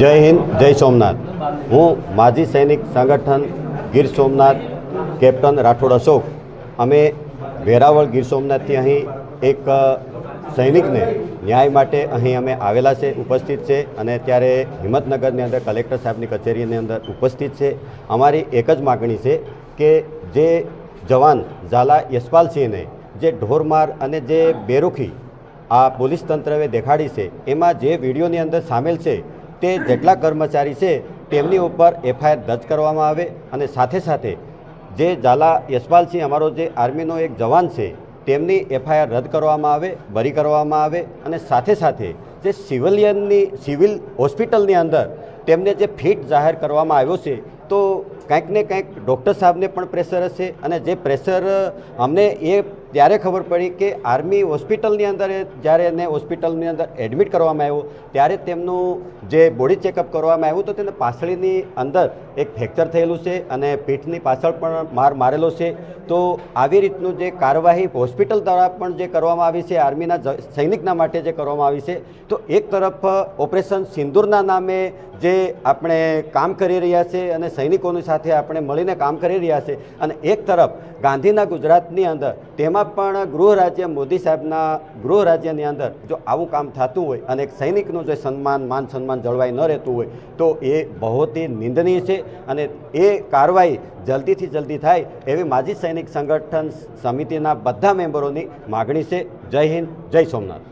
જય હિન્દ, જય સોમનાથ. હું માજી સૈનિક સંગઠન ગીર સોમનાથ, કેપ્ટન રાઠોડ અશોક. અમે વેરાવળ ગીર સોમનાથથી અહીં એક સૈનિકને ન્યાય માટે અહીં અમે આવેલા છે, ઉપસ્થિત છે અને ત્યારે હિંમતનગરની અંદર કલેક્ટર સાહેબની કચેરીની અંદર ઉપસ્થિત છે. અમારી એક જ માગણી છે કે જે જવાન ઝાલા યશપાલસિંહને જે ઢોરમાર અને જે બેરુખી આ પોલીસ તંત્રએ દેખાડી છે, એમાં જે વિડીયોની અંદર સામેલ છે તે જેટલા કર્મચારી છે, તેમની ઉપર એફઆઈઆર દર્જ કરવામાં આવે અને સાથે સાથે જે ઝાલા યશપાલસિંહ, અમારો જે આર્મીનો એક જવાન છે, તેમની એફઆઈઆર રદ કરવામાં આવે, બરી કરવામાં આવે અને સાથે સાથે જે સિવિલિયનની, સિવિલ હોસ્પિટલની અંદર તેમને જે ફિટ જાહેર કરવામાં આવ્યો છે, તો કંઈક ને કંઈક ડૉક્ટર સાહેબને પણ પ્રેશર હશે અને જે પ્રેશર અમને એ ત્યારે ખબર પડી કે આર્મી હોસ્પિટલની અંદર જ્યારે એને હોસ્પિટલની અંદર એડમિટ કરવામાં આવ્યો, ત્યારે તેમનું જે બોડી ચેકઅપ કરવામાં આવ્યું, તો તેને પાછળની અંદર એક ફ્રેક્ચર થયેલું છે અને પીઠની પાછળ પણ માર મારેલો છે. તો આવી રીતનું જે કાર્યવાહી હોસ્પિટલ દ્વારા પણ જે કરવામાં આવી છે, આર્મીના સૈનિકના માટે જે કરવામાં આવી છે, તો એક તરફ ઓપરેશન સિંદૂરના નામે જે આપણે કામ કરી રહ્યા છે અને સૈનિકોની સાથે આપણે મળીને કામ કરી રહ્યા છે અને એક તરફ ગાંધીના ગુજરાતની અંદર તેમાં પણ ગૃહ રાજ્ય, મોદી સાહેબના ગૃહ રાજ્યની અંદર જો આવું કામ થતું હોય અને એક સૈનિકનું જે સન્માન, માન સન્માન જળવાઈ ન રહેતું હોય, તો એ બહુત નિંદનીય છે અને એ કાર્યવાહી જલ્દીથી જલ્દી થાય એવી માજી સૈનિક સંગઠન સમિતિના બધા મેમ્બરોની માગણી છે. જય હિન્દ, જય સોમનાથ.